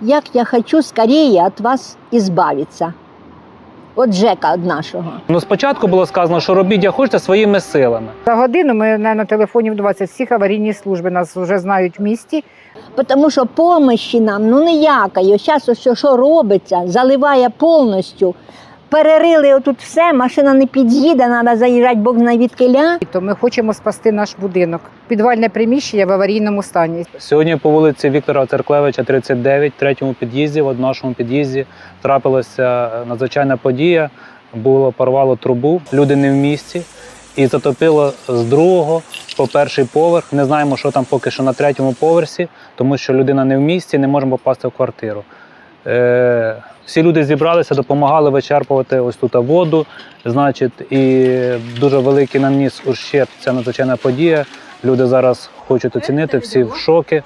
як я хочу скорее від вас избавиться. От Жека від нашого. Ну, спочатку було сказано, що робіть, як хочете, своїми силами. За годину ми на, на телефонів 20 всіх аварійні служби нас вже знають в місті. Тому що помощі нам ну ніякої. Зараз ось що робиться, заливає повністю. Перерили отут все, машина не під'їде, треба заїжджати Бог знає відкиля. То ми хочемо спасти наш будинок. Підвальне приміщення в аварійному стані. Сьогодні по вулиці Віктора Церклевича, 39, в третьому під'їзді, в нашому під'їзді, трапилася надзвичайна подія. Було порвало трубу, люди не в місті, і затопило з другого по перший поверх. Не знаємо, що там поки що на третьому поверсі, тому що людина не в місті, не можемо попасти в квартиру. Е, всі люди зібралися, допомагали вичерпувати ось тут воду. Значить, і дуже великий наніс ущерб. Ця надзвичайна подія. Люди зараз хочуть оцінити, всі в шокі.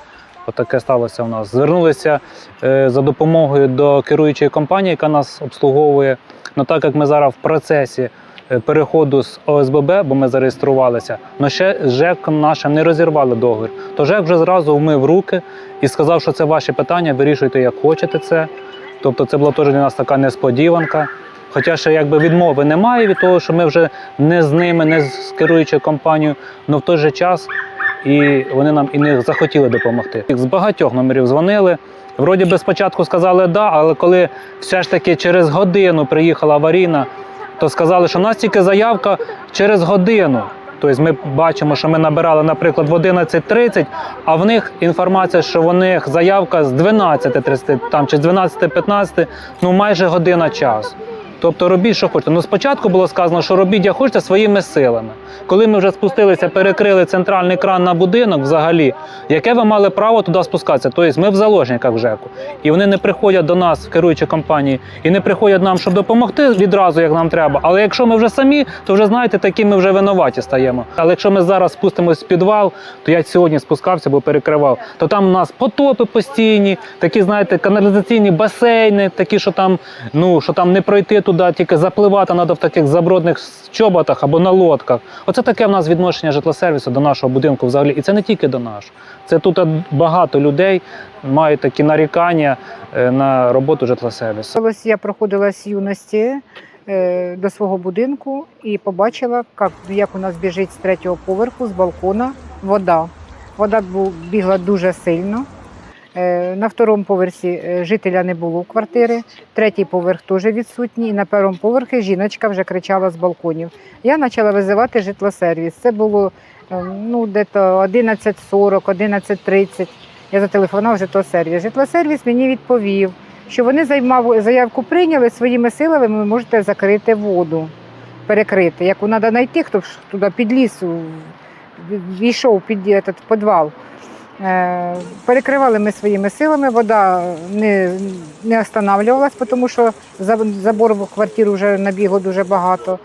Отаке сталося у нас. Звернулися е, за допомогою до керуючої компанії, яка нас обслуговує. Ну так як ми зараз в процесі переходу з ОСББ, бо ми зареєструвалися, але ще з ЖЕК нашим не розірвали договір. То ЖЕК вже зразу вмив руки і сказав, що це ваші питання, вирішуйте, як хочете це. Тобто це була теж для нас така несподіванка. Хоча ще якби відмови немає від того, що ми вже не з ними, не з керуючою компанією, але в той же час і вони нам і не захотіли допомогти. З багатьох номерів дзвонили. Вроді би спочатку сказали да, але коли все ж таки через годину приїхала аварійна, то сказали, що у нас тільки заявка через годину. Тобто ми бачимо, що ми набирали, наприклад, в 11.30, а в них інформація, що в них заявка з 12.30 там, чи з 12.15, ну майже година часу. Тобто робіть, що хочете. Ну спочатку було сказано, що робіть, як хочете, своїми силами. Коли ми вже спустилися, перекрили центральний кран на будинок взагалі, яке ви мали право туди спускатися? Тобто ми в заложниках в ЖЕКу. І вони не приходять до нас, керуючі компанії, і не приходять нам, щоб допомогти відразу, як нам треба. Але якщо ми вже самі, то вже знаєте, такі ми вже винуваті стаємо. Але якщо ми зараз спустимось в підвал, то я сьогодні спускався, бо перекривав, то там у нас потопи постійні, такі, знаєте, каналізаційні басейни, такі, що там, ну, що там не пройти туди, тільки запливати треба в таких забродних чоботах або на лодках. Оце таке в нас відношення житлосервісу до нашого будинку взагалі. І це не тільки до нашого. Це тут багато людей мають такі нарікання е, на роботу житлосервісу. Я проходила з юності е, до свого будинку і побачила, як у нас біжить з третього поверху, з балкона вода. Вода бігла дуже сильно. Е, На второму поверсі е, жителя не було квартири, третій поверх теж відсутній. І на першому поверхі жіночка вже кричала з балконів. Я почала визивати житлосервіс. Це було е, ну, десь 11.40, 11.30. Я зателефонував житлосервіс. Житлосервіс мені відповів, що вони займав, заявку прийняли своїми силами, ви можете закрити воду, перекрити. Яку треба знайти, хто ж туди під ліс війшов під этот підвал. Е, Перекривали ми своїми силами, вода не, не останавливалась, тому що забор в квартиру вже набігло дуже багато.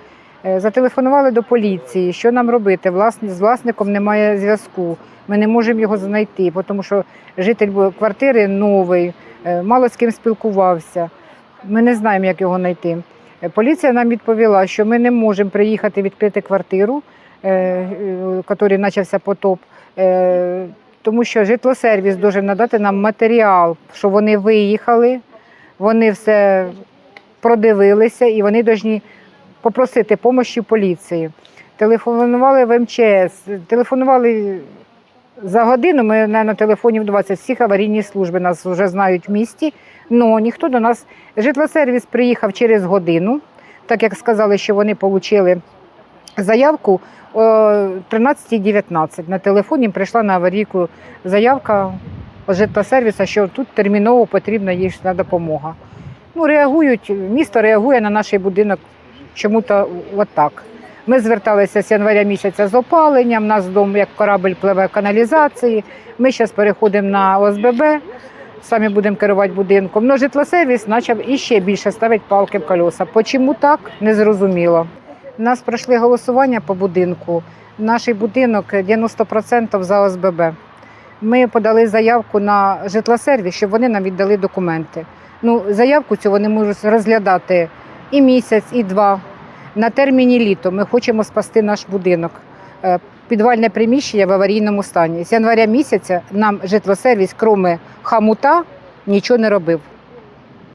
Е, Зателефонували до поліції, що нам робити? Власне, з власником немає зв'язку. Ми не можемо його знайти, тому що житель квартири новий, е, мало з ким спілкувався. Ми не знаємо, як його знайти. Поліція нам відповіла, що ми не можемо приїхати відкрити квартиру, в якій почався потоп, тому що житлосервіс може надати нам матеріал, що вони виїхали, вони все продивилися і вони повинні попросити допомоги поліції. Телефонували в МЧС, телефонували за годину. Ми на, на телефонів 20 всіх аварійні служби нас вже знають в місті. але ніхто до нас. Житлосервіс приїхав через годину, так як сказали, що вони отримали заявку о 13.19. На телефоні прийшла на аварійку заявка житлосервіса, що тут терміново потрібна їхня допомога. Ну, реагують, місто реагує на наш будинок чому-то отак. Ми зверталися з января місяця з опаленням, нас дом як корабль пливе каналізації. Ми зараз переходимо на ОСББ, самі будемо керувати будинком. Ну, житлосервіс почав іще більше ставити палки в колеса. Почому так, не зрозуміло. У нас пройшли голосування по будинку. Наш будинок 90% за ОСББ. Ми подали заявку на житлосервіс, щоб вони нам віддали документи. Ну, заявку цю вони можуть розглядати і місяць, і два. На терміні літо ми хочемо спасти наш будинок. Е, Підвальне приміщення в аварійному стані. З января місяця нам житлосервіс, кроме хамута, нічого не робив.